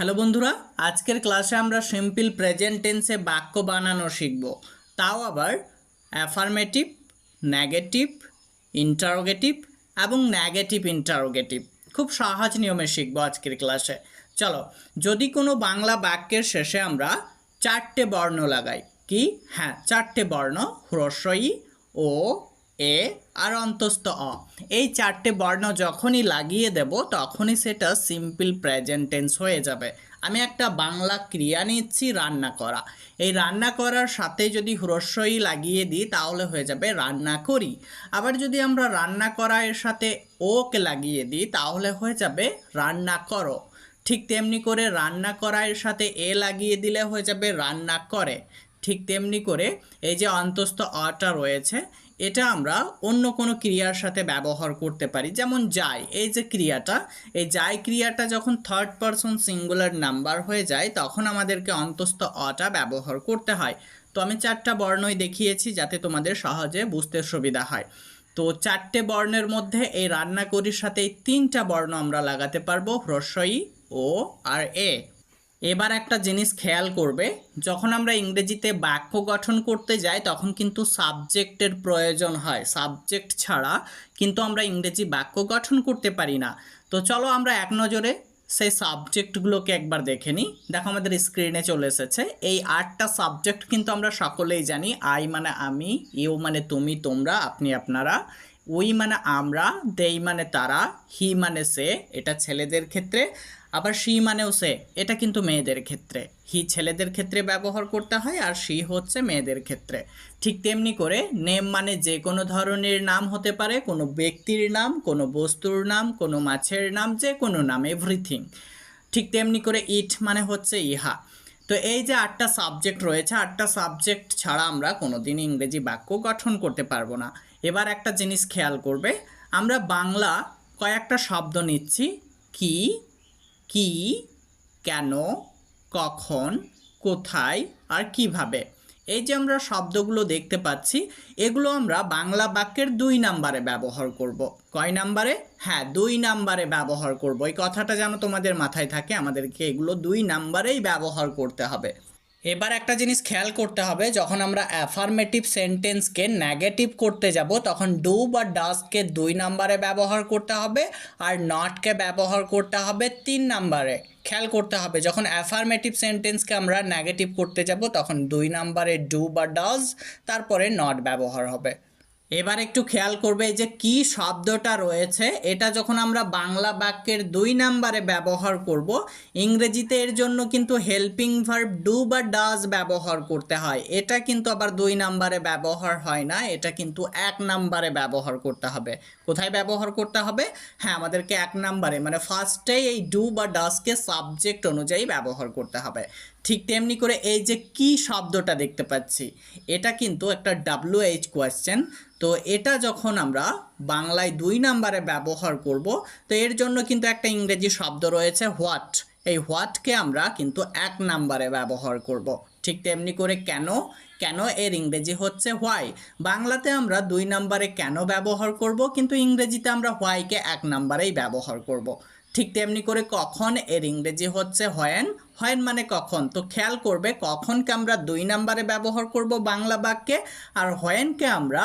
Hello বন্ধুরা, আজকের ক্লাসে আমরা সিম্পল প্রেজেন্ট টেন্সে বাক্য বানানো শিখব। তাও আবার অ্যাফার্মেটিভ নেগেটিভ ইন্টারোগেটিভ এবং নেগেটিভ ইন্টারোগেটিভ খুব সহজ নিয়মে শিখব আজকের ক্লাসে। চলো, যদি কোনো বাংলা বাক্যের শেষে আমরা চারটে বর্ণ লাগাই, কি? হ্যাঁ চারটে বর্ণ হ্রস্বই ও এ আর অন্তস্থ অ। এই চারটে বর্ণ যখনই লাগিয়ে দেব, তখনই সেটা সিম্পল প্রেজেন্ট টেন্স হয়ে যাবে। আমি একটা বাংলা ক্রিয়া নিচ্ছি, রান্না করা। এই রান্না করার সাথে যদি হ্রস্বই লাগিয়ে দিই, তাহলে হয়ে যাবে রান্না করি। আবার যদি আমরা রান্না করা এর সাথে ওকে লাগিয়ে দিই, তাহলে হয়ে যাবে রান্না করো। ঠিক তেমনি করে রান্না করা এর সাথে এ লাগিয়ে দিলে হয়ে যাবে রান্না করে। ঠিক তেমনি করে এই যে অন্তস্থ অটা রয়েছে এটা আমরা অন্য কোনো ক্রিয়ার সাথে ব্যবহার করতে পারি। যেমন যাই এই যে ক্রিয়াটা, এই যাই ক্রিয়াটা যখন থার্ড পারসন সিঙ্গুলার নাম্বার হয়ে যায়, তখন আমাদেরকে অন্তস্থ অটা ব্যবহার করতে হয়। তো আমি চারটা বর্ণই দেখিয়েছি যাতে তোমাদের সহজে বুঝতে সুবিধা হয়। তো চারটে বর্ণের মধ্যে এই রান্না করির সাথে এই তিনটা বর্ণ আমরা লাগাতে পারব, হ্রস্বই, ও আর এ। এবার একটা জিনিস খেয়াল করবে, যখন আমরা ইংরেজিতে বাক্য গঠন করতে যাই, তখন কিন্তু সাবজেক্টের প্রয়োজন হয়। সাবজেক্ট ছাড়া কিন্তু আমরা ইংরেজি বাক্য গঠন করতে পারি না। তো চলো আমরা এক নজরে সেই সাবজেক্টগুলোকে একবার দেখে নিই। দেখো আমাদের স্ক্রিনে চলে এসেছে। এই আটটা সাবজেক্ট কিন্তু আমরা সকলেই জানি। আই মানে আমি, ইউ মানে তুমি, তোমরা, আপনি, আপনারা। উই মানে আমরা, দেই মানে তারা, হি মানে সে, এটা ছেলেদের ক্ষেত্রে। আবার শি মানেও সে। এটা কিন্তু মেয়েদের ক্ষেত্রে। হি ছেলেদের ক্ষেত্রে ব্যবহার করতে হয় আর শি হচ্ছে মেয়েদের ক্ষেত্রে। ঠিক তেমনি করে নেম মানে যে কোনো ধরনের নাম হতে পারে, কোনো ব্যক্তির নাম, কোনো বস্তুর নাম, কোনো মাছের নাম, যে কোনো নাম এভরিথিং ঠিক তেমনি করে ইট মানে হচ্ছে ইহা। তো এই যে আটটা সাবজেক্ট রয়েছে, আটটা সাবজেক্ট ছাড়া আমরা কোনোদিন ইংরেজি বাক্য গঠন করতে পারব না। এবার একটা জিনিস খেয়াল করবে, আমরা বাংলা কয়েকটা শব্দ নিচ্ছি, কি কি, কেন, কখন, কোথায় আর কীভাবে? এই যে আমরা শব্দগুলো দেখতে পাচ্ছি, এগুলো আমরা বাংলা বাক্যের দুই নাম্বারে ব্যবহার করব। কয় নাম্বারে? হ্যাঁ দুই নাম্বারে ব্যবহার করব। এই কথাটা যেন তোমাদের মাথায় থাকে, আমাদেরকে এগুলো দুই নাম্বারেই ব্যবহার করতে হবে। এবার একটা জিনিস খেয়াল করতে হবে, যখন আমরা অ্যাফার্মেটিভ সেন্টেন্সকে নেগেটিভ করতে যাব, তখন ডু বা ডাস্টকে দুই নাম্বারে ব্যবহার করতে হবে আর নটকে ব্যবহার করতে হবে তিন নাম্বারে খেয়াল করতে হবে, যখন অ্যাফার্মেটিভ সেন্টেন্সকে আমরা নেগেটিভ করতে যাব, তখন দুই নাম্বারে ডু বা ডাজ তারপরে নট ব্যবহার হবে। এবার একটু খেয়াল করবে যে কি শব্দটা রয়েছে। এটা যখন আমরা বাংলা বাক্যের দুই নাম্বারে ব্যবহার করব, ইংরেজিতে এর জন্য কিন্তু হেল্পিং ভার্ব ডু বা ডাজ ব্যবহার করতে হয়। এটা কিন্তু আবার দুই নাম্বারে ব্যবহার হয় না, এটা কিন্তু এক নাম্বারে ব্যবহার করতে হবে। কোথায় ব্যবহার করতে হবে? হ্যাঁ আমাদেরকে এক নাম্বারে মানে ফার্স্টেই এই ডু বা ডাজকে সাবজেক্ট অনুযায়ী ব্যবহার করতে হবে। ঠিক তেমনি করে এই যে কি শব্দটা দেখতে পাচ্ছি, এটা কিন্তু একটা ডাব্লিউ এইচ কোয়েশ্চেন তো এটা যখন আমরা বাংলায় দুই নাম্বারে ব্যবহার করব, তো এর জন্য কিন্তু একটা ইংরেজি শব্দ রয়েছে হোয়াট এই হোয়াটকে আমরা কিন্তু এক নাম্বারে ব্যবহার করব। ঠিক তেমনি করে কেন কেন এর ইংরেজি হচ্ছে হোয়াই বাংলাতে আমরা দুই নাম্বারে কেন ব্যবহার করব, কিন্তু ইংরেজিতে আমরা হোয়াইকে এক নাম্বারেই ব্যবহার করব। ঠিক তেমনি করে কখন এর ইংরেজি হচ্ছে হয়েন হয়েন মানে কখন? তো খেয়াল করবে কখনকে আমরা দুই নাম্বারে ব্যবহার করব বাংলা বাক্যে, আর হয়েনকে আমরা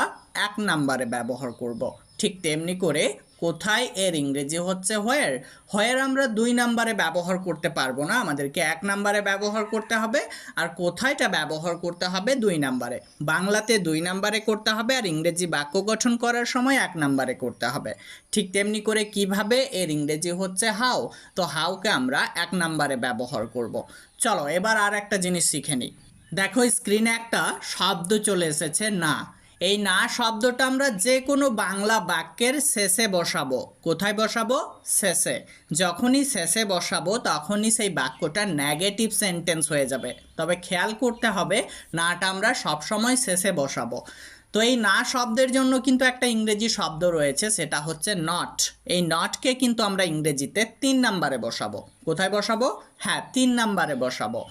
এক নাম্বারে ব্যবহার করব। ঠিক তেমনি করে কোথায় এর ইংরেজি হচ্ছে হোয়ার হোয়ার আমরা দুই নাম্বারে ব্যবহার করতে পারব না, আমাদেরকে এক নাম্বারে ব্যবহার করতে হবে আর কোথায়টা ব্যবহার করতে হবে দুই নাম্বারে। বাংলাতে দুই নাম্বারে করতে হবে আর ইংরেজি বাক্য গঠন করার সময় এক নাম্বারে করতে হবে। ঠিক তেমনি করে কীভাবে এর ইংরেজি হচ্ছে হাও তো হাউকে আমরা এক নাম্বারে ব্যবহার করব। চলো এবার আর একটা জিনিস শিখে নিই। দেখো স্ক্রিনে একটা শব্দ চলে এসেছে না। এই না শব্দটা আমরা যে কোনো বাংলা বাক্যের শেষে বসাবো। কোথায় বসাবো? শেষে। যখনই শেষে বসাবো, তখনই সেই বাক্যটা নেগেটিভ সেন্টেন্স হয়ে যাবে। তবে খেয়াল করতে হবে, নাটা আমরা সবসময় শেষে বসাবো। তো এই না শব্দের জন্য কিন্তু একটা ইংরেজি শব্দ রয়েছে, সেটা হচ্ছে নট এই নটকে কিন্তু আমরা ইংরেজিতে তিন নাম্বারে বসাবো। কোথায় বসাবো? হ্যাঁ তিন নাম্বারে বসাবো।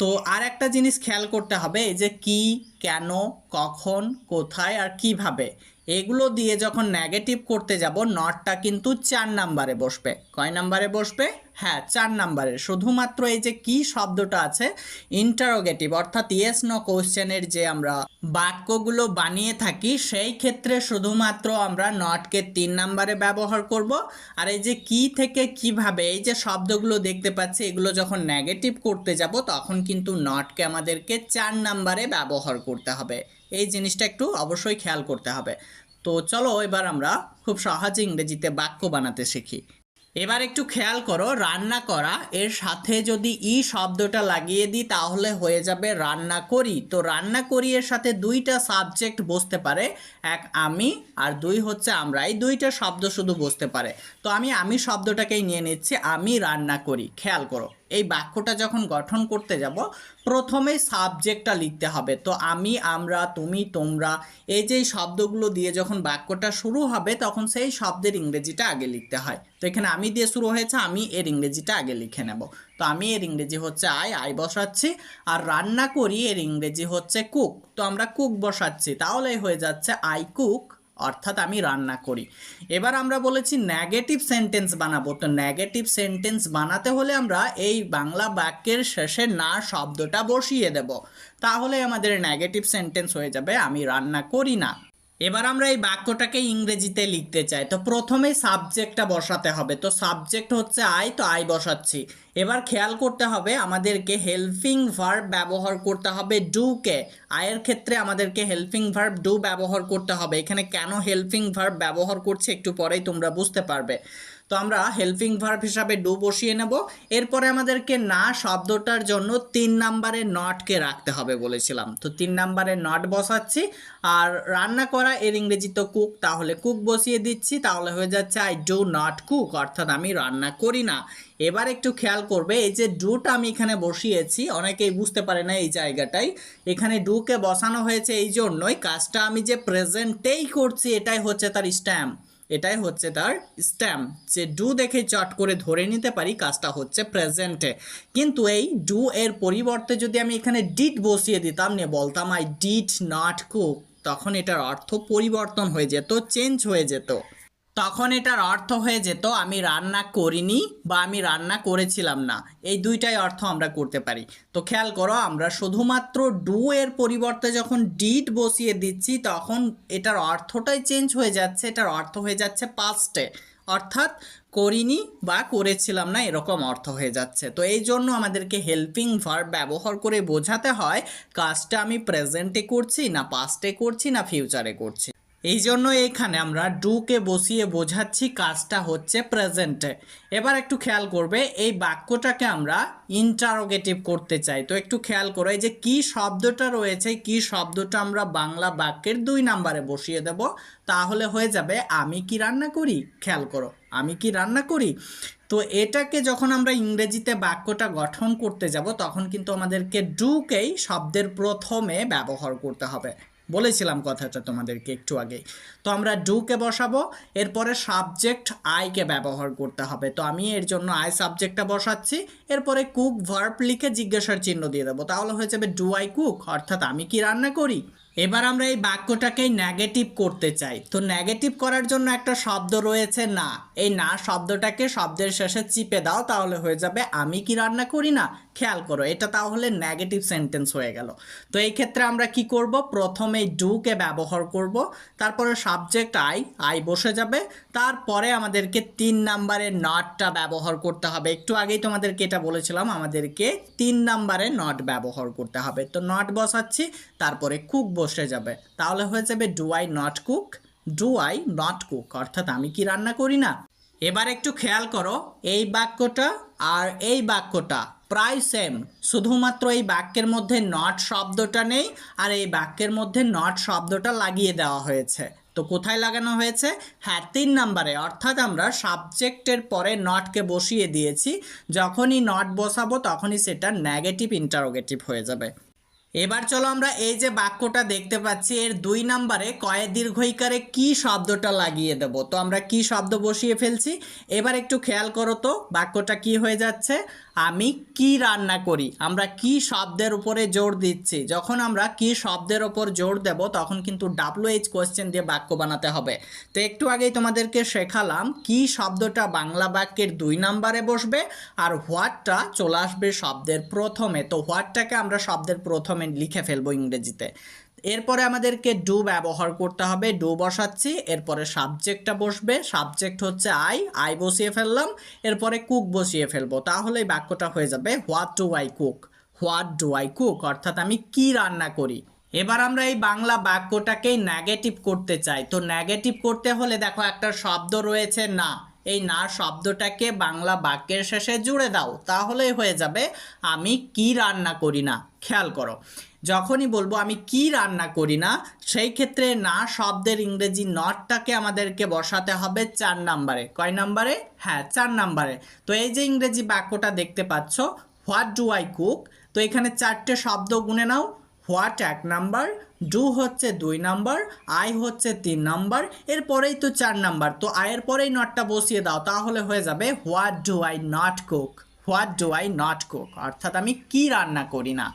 তো আর একটা জিনিস খেয়াল করতে হবে যে কি কেন কখন কোথায় আর কীভাবে। এগুলো দিয়ে যখন নেগেটিভ করতে যাব নটটা কিন্তু চার নাম্বারে বসবে। কয় নাম্বারে বসবে? হ্যাঁ চার নাম্বারে। শুধুমাত্র এই যে কি শব্দটা আছে ইন্টারোগেটিভ অর্থাৎ ইয়েস নো কোশ্চেনের যে আমরা বাক্যগুলো বানিয়ে থাকি, সেই ক্ষেত্রে শুধুমাত্র আমরা নটকে তিন নাম্বারে ব্যবহার করব। আর এই যে কি থেকে কীভাবে, এই যে শব্দগুলো দেখতে পাচ্ছি, এগুলো যখন নেগেটিভ করতে যাব, তখন কিন্তু নটকে আমাদেরকে চার নাম্বারে ব্যবহার করতে হবে। এই জিনিসটা একটু অবশ্যই খেয়াল করতে হবে। তো চলো এবার আমরা খুব সহজে ইংরেজিতে বাক্য বানাতে শিখি। এবার একটু খেয়াল করো, রান্না করা, এর সাথে যদি ই শব্দটা লাগিয়ে দিই তাহলে হয়ে যাবে রান্না করি। তো রান্না করি এর সাথে দুইটা সাবজেক্ট বসতে পারে, এক আমি আর দুই হচ্ছে আমরা এই দুইটা শব্দ শুধু বসতে পারে। তো আমি আমি শব্দটাকেই নিয়ে নিচ্ছি, আমি রান্না করি। খেয়াল করো। এই বাক্যটা যখন গঠন করতে যাব প্রথমে সাবজেক্টটা লিখতে হবে। তো আমি, আমরা, তুমি, তোমরা, এই যে শব্দগুলো দিয়ে যখন বাক্যটা শুরু হবে, তখন সেই শব্দের ইংরেজিটা আগে লিখতে হয়। তো এখানে আমি দিয়ে শুরু হয়েছে, আমি এর ইংরেজিটা আগে লিখে নেব। তো আমি এর ইংরেজি হচ্ছে আই আই বসাচ্ছি, আর রান্না করি এর ইংরেজি হচ্ছে কুক তো আমরা কুক বসাচ্ছি তাহলে হয়ে যাচ্ছে আই কুক অর্থাৎ আমি রান্না করি। এবার আমরা বলেছি নেগেটিভ সেন্টেন্স বানাবো। তো নেগেটিভ সেন্টেন্স বানাতে হলে আমরা এই বাংলা বাক্যের শেষে না শব্দটা বসিয়ে দেব। তাহলে আমাদের নেগেটিভ সেন্টেন্স হয়ে যাবে, আমি রান্না করি না। এবার আমরা এই বাক্যটাকে ইংরেজিতে লিখতে চাই। তো প্রথমেই সাবজেক্টটা বসাতে হবে। তো সাবজেক্ট হচ্ছে আই তো আই বসাচ্ছি। এবার খেয়াল করতে হবে, আমাদেরকে হেল্পিং ভার্ব ব্যবহার করতে হবে ডুকে আয়ের ক্ষেত্রে আমাদেরকে হেল্পিং ভার্ব ডু ব্যবহার করতে হবে। এখানে কেন হেল্পিং ভার্ব ব্যবহার করছে একটু পরেই তোমরা বুঝতে পারবে। তো আমরা হেল্পিং ভার্ব হিসাবে ডু বসিয়ে নেব। এরপরে আমাদেরকে না শব্দটার জন্য তিন নাম্বারে নটকে রাখতে হবে বলেছিলাম। তো তিন নাম্বারে নট বসাচ্ছি। আর রান্না করা এর ইংরেজি তো কুক তাহলে কুক বসিয়ে দিচ্ছি। তাহলে হয়ে যাচ্ছে আই ডু নট কুক অর্থাৎ আমি রান্না করি না। এবার একটু খেয়াল করবে, এই যে ডুটা আমি এখানে বসিয়েছি, অনেকেই বুঝতে পারে না এই জায়গাটাই। এখানে ডুকে বসানো হয়েছে এই জন্যই। কাজটা আমি যে প্রেজেন্টেই করছি, এটাই হচ্ছে তার স্ট্যাম্প এটাই হচ্ছে তার স্ট্যাম্প। যে ডু দেখে চট করে ধরে নিতে পারি, কাজটা হচ্ছে প্রেজেন্টে কিন্তু এই ডু এর পরিবর্তে যদি আমি এখানে ডিট বসিয়ে দিতাম, নিয়ে বলতাম আই ডিট নট কুক তখন এটার অর্থ পরিবর্তন হয়ে যেত চেঞ্জ হয়ে যেত। তখন এটার অর্থ হয়ে যেত, আমি রান্না করিনি বা আমি রান্না করেছিলাম না। এই দুইটাই অর্থ আমরা করতে পারি। তো খেয়াল করো, আমরা শুধুমাত্র ডু এর পরিবর্তে যখন ডিড বসিয়ে দিচ্ছি, তখন এটার অর্থটাই চেঞ্জ হয়ে যাচ্ছে, এটার অর্থ হয়ে যাচ্ছে পাস্টে। অর্থাৎ করিনি বা করেছিলাম না, এরকম অর্থ হয়ে যাচ্ছে। তো এই জন্য আমাদেরকে হেল্পিং ভার্ব ব্যবহার করে বোঝাতে হয়, কাজটা আমি প্রেজেন্টে করছি না পাস্টে করছি না ফিউচারে করছি। এই জন্য এখানে আমরা ডুকে বসিয়ে বোঝাচ্ছি কাজটা হচ্ছে প্রেজেন্টে। এবার একটু খেয়াল করবে, এই বাক্যটাকে আমরা ইন্টারোগেটিভ করতে চাই। তো একটু খেয়াল করো, এই যে কি শব্দটা রয়েছে, কি শব্দটা আমরা বাংলা বাক্যের দুই নাম্বারে বসিয়ে দেব, তাহলে হয়ে যাবে, আমি কি রান্না করি? খেয়াল করো, আমি কি রান্না করি? তো এটাকে যখন আমরা ইংরেজিতে বাক্যটা গঠন করতে যাব, তখন কিন্তু আমাদেরকে ডুকেই শব্দের প্রথমে ব্যবহার করতে হবে। বলেছিলাম কথাটা তোমাদেরকে একটু আগেই। তো আমরা ডুকে বসাবো, এরপরে সাবজেক্ট আইকে ব্যবহার করতে হবে। তো আমি এর জন্য আই সাবজেক্টটা বসাচ্ছি, এরপরে কুক ভার্ব লিখে জিজ্ঞাসার চিহ্ন দিয়ে দেবো। তাহলে হয়ে যাবে ডু আই কুক অর্থাৎ আমি কি রান্না করি? এবার আমরা এই বাক্যটাকে নেগেটিভ করতে চাই। তো নেগেটিভ করার জন্য একটা শব্দ রয়েছে না। এই না শব্দটাকে শব্দের শেষে চিপে দাও, তাহলে হয়ে যাবে আমি কি রান্না করি না? খেয়াল করো, এটা তাহলে নেগেটিভ সেন্টেন্স হয়ে গেল। তো এই ক্ষেত্রে আমরা কি করব? প্রথমে ডুকে ব্যবহার করব, তারপরে সাবজেক্ট আই আই বসে যাবে, তারপরে আমাদেরকে তিন নাম্বারের নটটা ব্যবহার করতে হবে। একটু আগেই তোমাদেরকে এটা বলেছিলাম, আমাদেরকে তিন নাম্বারে নট ব্যবহার করতে হবে। তো নট বসাচ্ছি, তারপরে কুক বসে যাবে। তাহলে হয়ে যাবে do I not cook do I not cook অর্থাৎ আমি কি রান্না করি না? এবার একটু খেয়াল করো, এই বাক্যটা আর এই বাক্যটা প্রায় সেম শুধুমাত্র এই বাক্যের মধ্যে নট শব্দটা নেই আর এই বাক্যের মধ্যে নট শব্দটা লাগিয়ে দেওয়া হয়েছে। তো কোথায় লাগানো হয়েছে? হ্যাঁ তিন নাম্বারে। অর্থাৎ আমরা সাবজেক্টের পরে নটকে বসিয়ে দিয়েছি। যখনই নট বসাবো তখনই সেটা নেগেটিভ ইন্টারোগেটিভ হয়ে যাবে। এবার চলো আমরা এই যে বাক্যটা দেখতে পাচ্ছি, এর দুই নাম্বারে কয়ে দীর্ঘইকারে কি শব্দটা লাগিয়ে দেব? তো আমরা কি শব্দ বসিয়ে ফেলছি? এবার একটু খেয়াল করো তো, বাক্যটা কি হয়ে যাচ্ছে? আমি কি রান্না করি? আমরা কি শব্দের উপরে জোর দিচ্ছি? যখন আমরা কি শব্দের ওপর জোর দেব, তখন কিন্তু ডাব্লিউ এইচ কোয়েশ্চেন দিয়ে বাক্য বানাতে হবে। তো একটু আগেই তোমাদেরকে শেখালাম কি শব্দটা বাংলা বাক্যের দুই নাম্বারে বসবে আর হোয়াটটা চলে আসবে শব্দের প্রথমে। তো হোয়াটটাকে আমরা শব্দের প্রথমে লিখে ফেলব ইংরেজিতে। এরপরে আমাদেরকে ডু ব্যবহার করতে হবে ডু বসাচ্ছি, এরপরে সাবজেক্টটা বসবে সাবজেক্ট হচ্ছে আই আই বসিয়ে ফেললাম, এরপরে কুক বসিয়ে ফেলব, তাহলেই বাক্যটা হয়ে যাবে what do I cook what do I cook অর্থাৎ আমি কি রান্না করি? এবার আমরা এই বাংলা বাক্যটাকেই নেগেটিভ করতে চাই, তো নেগেটিভ করতে হলে দেখো একটা শব্দ রয়েছে না, এই না শব্দটাকে বাংলা বাক্যের শেষে জুড়ে দাও, তাহলেই হয়ে যাবে, আমি কি রান্না করি না, খেয়াল করো যখনই বলব আমি কি রান্না করি না, সেই ক্ষেত্রে না শব্দের ইংরেজি নটটাকে আমাদেরকে বসাতে হবে চার নাম্বারে। কয় নাম্বারে? হ্যাঁ চার নাম্বারে। তো এই যে ইংরেজি বাক্যটা দেখতে পাচ্ছ, হোয়াট ডু আই কুক? তো এখানে চারটে শব্দ গুনে নাও, হোয়াট এক নাম্বার, ডু হচ্ছে দুই নাম্বার, আই হচ্ছে তিন নাম্বার, এরপরেই তো চার নাম্বার। তো আয়ের পরেই নটটা বসিয়ে দাও, তাহলে হয়ে যাবে what do I not cook? What do I not cook? অর্থাৎ আমি কি রান্না করি না।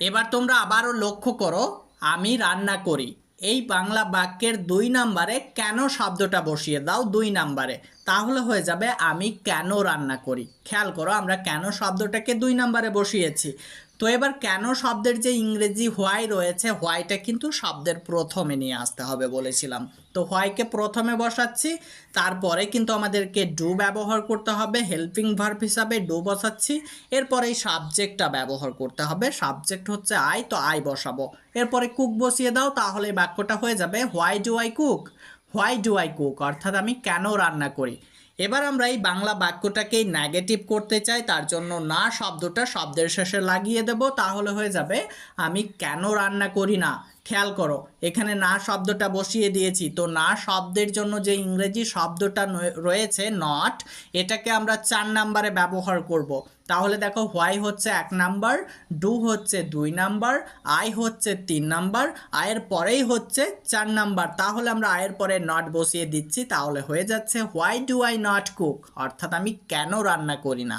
এবার তোমরা আবারও লক্ষ্য করো, আমি রান্না করি। এই বাংলা বাক্যের দুই নাম্বারে কেন শব্দটা বসিয়ে দাও, দুই নাম্বারে। তাহলে হয়ে যাবে, আমি কেন রান্না করি। খেয়াল করো, আমরা কেন শব্দটাকে দুই নাম্বারে বসিয়েছি। তো এবার কেন শব্দের যে ইংরেজি হোয়াই রয়েছে হোয়াইটা কিন্তু শব্দের প্রথমে নিয়ে আসতে হবে বলেছিলাম। তো হোয়াইকে প্রথমে বসাচ্ছি, তারপরে কিন্তু আমাদেরকে ডু ব্যবহার করতে হবে হেল্পিং ভার্ব হিসাবে ডু বসাচ্ছি, এরপরে এই সাবজেক্টটা ব্যবহার করতে হবে। সাবজেক্ট হচ্ছে আই তো আই বসাবো। এরপরে কুক বসিয়ে দাও, তাহলে বাক্যটা হয়ে যাবে why do I cook why do I cook অর্থাৎ আমি কেন রান্না করি? এবার আমরা এই বাংলা বাক্যটাকে নেগেটিভ করতে চাই, তার জন্য না, শব্দটা শব্দের শেষে লাগিয়ে দেব, তাহলে হয়ে যাবে, আমি কেন রান্না করি না খেয়াল করো, এখানে না শব্দটা বসিয়ে দিয়েছি, তো না শব্দের জন্য যে ইংরেজি শব্দটা রয়েছে নট এটাকে আমরা চার নাম্বারে ব্যবহার করব। তাহলে দেখো হোয়াই হচ্ছে এক নাম্বার ডু হচ্ছে দুই নাম্বার আই হচ্ছে তিন নাম্বার আয়ের পরেই হচ্ছে চার নাম্বার। তাহলে আমরা আয়ের পরে নট বসিয়ে দিচ্ছি, তাহলে হয়ে যাচ্ছে why do I not cook অর্থাৎ আমি কেন রান্না করি না?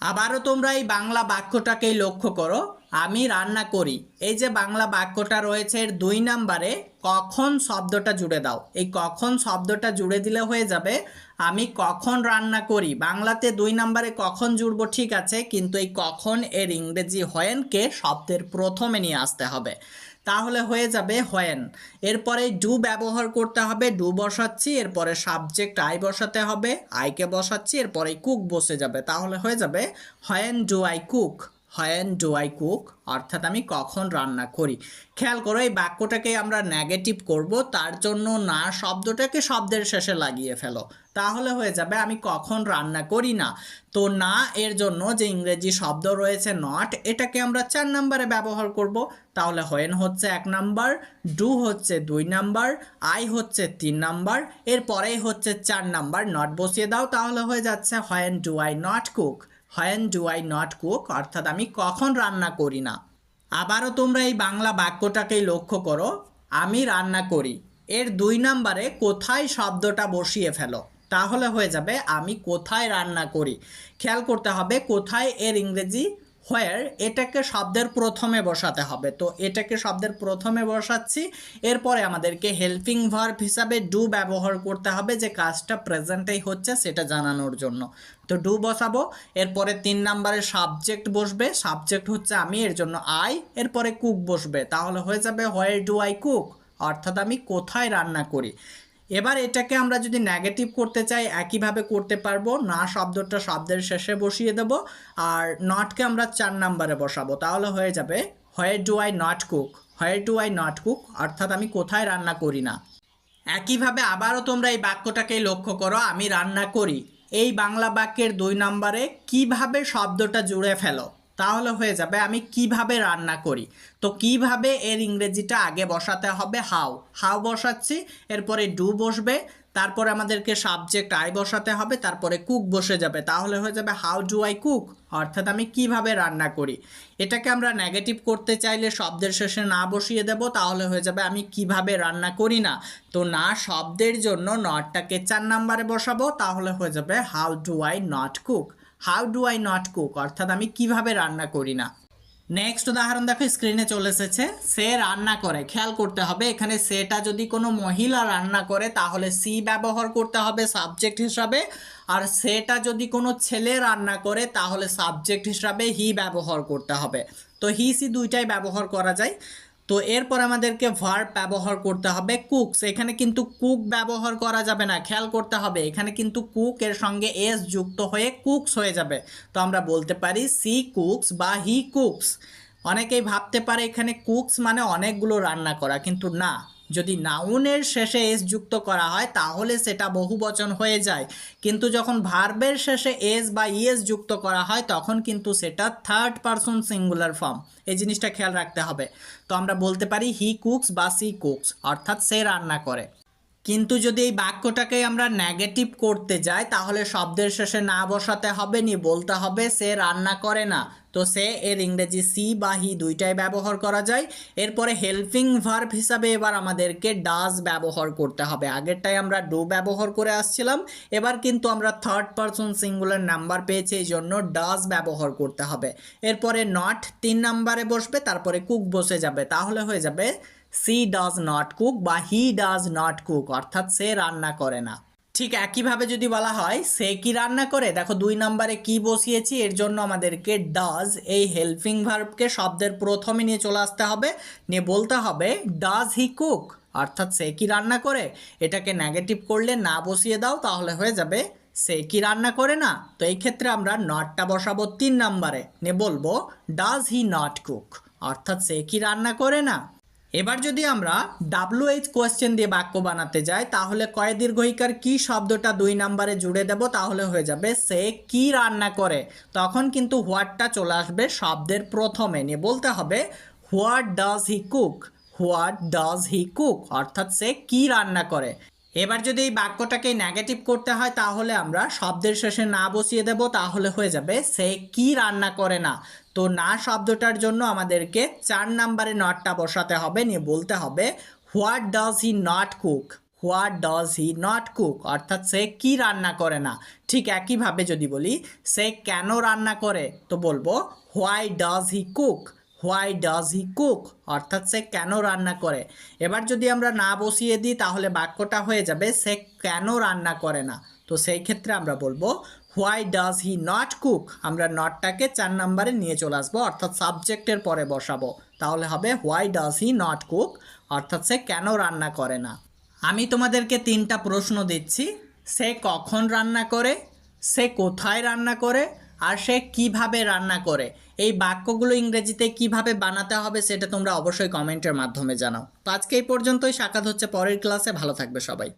আবারও তোমরা এই বাংলা বাক্যটাকেই লক্ষ্য করো। আমি রান্না করি। এই যে বাংলা বাক্যটা রয়েছে এর দুই নাম্বারে, কখন শব্দটা জুড়ে দাও। এই কখন শব্দটা জুড়ে দিলে হয়ে যাবে, আমি কখন রান্না করি। বাংলাতে দুই নাম্বারে কখন জুড়বো ঠিক আছে, কিন্তু এই কখন এর ইংরেজি হয়েনকে শব্দের প্রথমে নিয়ে আসতে হবে। তাহলে হয়ে যাবে হোয়েন এরপরে ডু ব্যবহার করতে হবে ডু বসাচ্ছি, এরপরে সাবজেক্ট আই বসাতে হবে আইকে বসাচ্ছি, এরপরে কুক বসে যাবে, তাহলে হয়ে যাবে when do I cook when do I cook, অর্থাৎ আমি কখন রান্না করি। খেয়াল করো, এই বাক্যটাকে আমরা নেগেটিভ করব, তার জন্য না, শব্দটাকে শব্দের শেষে লাগিয়ে ফেলো। তাহলে হয়ে যাবে, আমি কখন রান্না করি না। তো না, এর জন্য যে ইংরেজি শব্দ রয়েছে নট এটাকে আমরা চার নাম্বারে ব্যবহার করব। তাহলে হোয়েন হচ্ছে এক নাম্বার, ডু হচ্ছে দুই নাম্বার, আই হচ্ছে তিন নাম্বার, এরপরেই হচ্ছে চার নাম্বার। নট বসিয়ে দাও, তাহলে হয়ে যাচ্ছে when do I not cook when do I not cook অর্থাৎ আমি কখন রান্না করি না? আবারও তোমরা এই বাংলা বাক্যটাকেই লক্ষ্য করো। আমি রান্না করি। এর দুই নাম্বারে কোথায় শব্দটা বসিয়ে ফেলো? তাহলে হয়ে যাবে, আমি কোথায় রান্না করি? খেয়াল করতে হবে, কোথায় এর ইংরেজি হোয়ার এটাকে শব্দের প্রথমে বসাতে হবে। তো এটাকে শব্দের প্রথমে বসাচ্ছি, এরপরে আমাদেরকে হেল্পিং ভার্ব হিসাবে ডু ব্যবহার করতে হবে, যে কাজটা প্রেজেন্টেই হচ্ছে সেটা জানানোর জন্য। তো ডু বসাবো, এরপরে তিন নাম্বারে সাবজেক্ট বসবে সাবজেক্ট হচ্ছে আমি, এর জন্য আই এরপরে কুক বসবে। তাহলে হয়ে যাবে হোয়ার ডু আই কুক অর্থাৎ আমি কোথায় রান্না করি। এবার এটাকে আমরা যদি নেগেটিভ করতে চাই, একইভাবে করতে পারব। না শব্দটা শব্দের শেষে বসিয়ে দেব, আর নটকে আমরা চার নাম্বারে বসাবো। তাহলে হয়ে যাবে where do I not cook where do I not cook অর্থাৎ আমি কোথায় রান্না করি না? একইভাবে আবারও তোমরা এই বাক্যটাকেই লক্ষ্য করো, আমি রান্না করি। এই বাংলা বাক্যের দুই নম্বরে কীভাবে শব্দটা জুড়ে ফেলো? তাহলে হয়ে যাবে আমি কীভাবে রান্না করি? তো কীভাবে এর ইংরেজিটা আগে বসাতে হবে? হাউ হাউ বসাচ্ছি, এরপরে ডু বসবে, তারপরে আমাদেরকে সাবজেক্ট আই বসাতে হবে, তারপরে কুক বসে যাবে। তাহলে হয়ে যাবে হাউ ডু আই কুক অর্থাৎ আমি কীভাবে রান্না করি? এটাকে আমরা নেগেটিভ করতে চাইলে শব্দের শেষে না বসিয়ে দেব, তাহলে হয়ে যাবে আমি কীভাবে রান্না করি না? তো না শব্দের জন্য নটটাকে চার নাম্বারে বসাবো, তাহলে হয়ে যাবে how do I not cook how do I not cook অর্থাৎ আমি কীভাবে রান্না করি না? নেক্সট উদাহরণ দেখো স্ক্রিনে চলে এসেছে। সে রান্না করে। খেয়াল করতে হবে, এখানে সেটা যদি কোনো মহিলা রান্না করে, তাহলে সি ব্যবহার করতে হবে সাবজেক্ট হিসাবে। আর সেটা যদি কোনো ছেলে রান্না করে, তাহলে সাবজেক্ট হিসাবে হি ব্যবহার করতে হবে। তো হি সি দুইটাই ব্যবহার করা যায়। তো এরপর আমাদেরকে ভার্ব ব্যবহার করতে হবে কুকস এখানে কিন্তু কুক ব্যবহার করা যাবে না, খেয়াল করতে হবে। এখানে কিন্তু কুক এর সঙ্গে এস যুক্ত হয়ে কুকস হয়ে যাবে। তো আমরা বলতে পারি সি কুকস বা হি কুকস অনেকেই ভাবতে পারে এখানে কুকস মানে অনেকগুলো রান্না করা, কিন্তু না। যদি নাউনের শেষে এস যুক্ত করা হয়, তাহলে সেটা বহুবচন হয়ে যায়। কিন্তু যখন ভার্বের শেষে এস বা ইএস যুক্ত করা হয়, তখন কিন্তু সেটা থার্ড পারসন সিঙ্গুলার ফর্ম এই জিনিসটা খেয়াল রাখতে হবে। তো আমরা বলতে পারি হি কুকস বা সি কুকস অর্থাৎ সে রান্না করে। কিন্তু যদি এই বাক্যটাকে আমরা নেগেটিভ করতে যাই, তাহলে শব্দের শেষে না বসাতে হবে নি, বলতে হবে সে রান্না করে না। তো সে এর ইংরেজি সি বা হি দুইটাই ব্যবহার করা যায়। এরপরে হেল্পিং ভার্ব হিসাবে এবার আমাদেরকে ডাজ ব্যবহার করতে হবে। আগেরটাই আমরা ডু ব্যবহার করে আসছিলাম। এবার কিন্তু আমরা থার্ড পারসন সিঙ্গুলার নাম্বার পেয়েছি, এই জন্য ডাজ ব্যবহার করতে হবে। এরপরে নট তিন নাম্বারে বসবে, তারপরে কুক বসে যাবে। তাহলে হয়ে যাবে সি ডাজ নট কুক বা হি ডাজ নট কুক, অর্থাৎ সে রান্না করে না। ঠিক একইভাবে যদি বলা হয়, সে কি রান্না করে? দেখো, দুই নম্বরে কি বসিয়েছি, এর জন্য আমাদেরকে ডাজ, এই হেল্পিং ভার্বকে শব্দের প্রথমে নিয়ে চলে আসতে হবে। নিয়ে বলতে হবে, ডাজ হি কুক? অর্থাৎ সে কি রান্না করে? এটাকে নেগেটিভ করলে না বসিয়ে দাও, তাহলে হয়ে যাবে, সে কি রান্না করে না? তো এই ক্ষেত্রে আমরা নটটা বসাবো তিন নম্বরে। নিয়ে বলব, ডাজ হি নট কুক? অর্থাৎ সে কি রান্না করে না? এবার যদি আমরা ডাব্লিউ এইচ কোয়েশ্চেন দিয়ে বাক্য বানাতে যাই, তাহলে কয় দীর্ঘইকার কি শব্দটা দুই নাম্বারে জুড়ে দেব, তাহলে হয়ে যাবে সে কি রান্না করে। তখন কিন্তু হোয়াটটা চলে আসবে শব্দের প্রথমে। নিয়ে বলতে হবে what does he cook what does he cook অর্থাৎ সে কি রান্না করে। এবার যদি এই বাক্যটাকে নেগেটিভ করতে হয়, তাহলে আমরা শব্দের শেষে না বসিয়ে দেব, তাহলে হয়ে যাবে সে কি রান্না করে না। তো না শব্দটার জন্য আমাদেরকে চার নাম্বারে নটটা বসাতে হবে, নিয়ে বলতে হবে, what does he not cook? What does he not cook? অর্থাৎ সে কি রান্না করে না? ঠিক একইভাবে যদি বলি, সে কেন রান্না করে? তো বলব, why does he cook? Why does he cook? অর্থাৎ সে কেন রান্না করে? এবার যদি আমরা না বসিয়ে দিই, তাহলে বাক্যটা হয়ে যাবে, সে কেন রান্না করে না? তো সেই ক্ষেত্রে আমরা বলব why does he not cook আমরা নটটাকে চার নাম্বারে নিয়ে চলে আসব, অর্থাৎ সাবজেক্টের পরে বসাবো। তাহলে হবে why does he not cook অর্থাৎ সে কেন রান্না করে না? আমি তোমাদেরকে তিনটা প্রশ্ন দিচ্ছি, সে কখন রান্না করে, সে কোথায় রান্না করে, আর সে কীভাবে রান্না করে। এই বাক্যগুলো ইংরেজিতে কীভাবে বানাতে হবে সেটা তোমরা অবশ্যই কমেন্টের মাধ্যমে জানাও। তো আজকে এই পর্যন্তই, সাক্ষাৎ হচ্ছে পরের ক্লাসে ভালো থাকবে সবাই।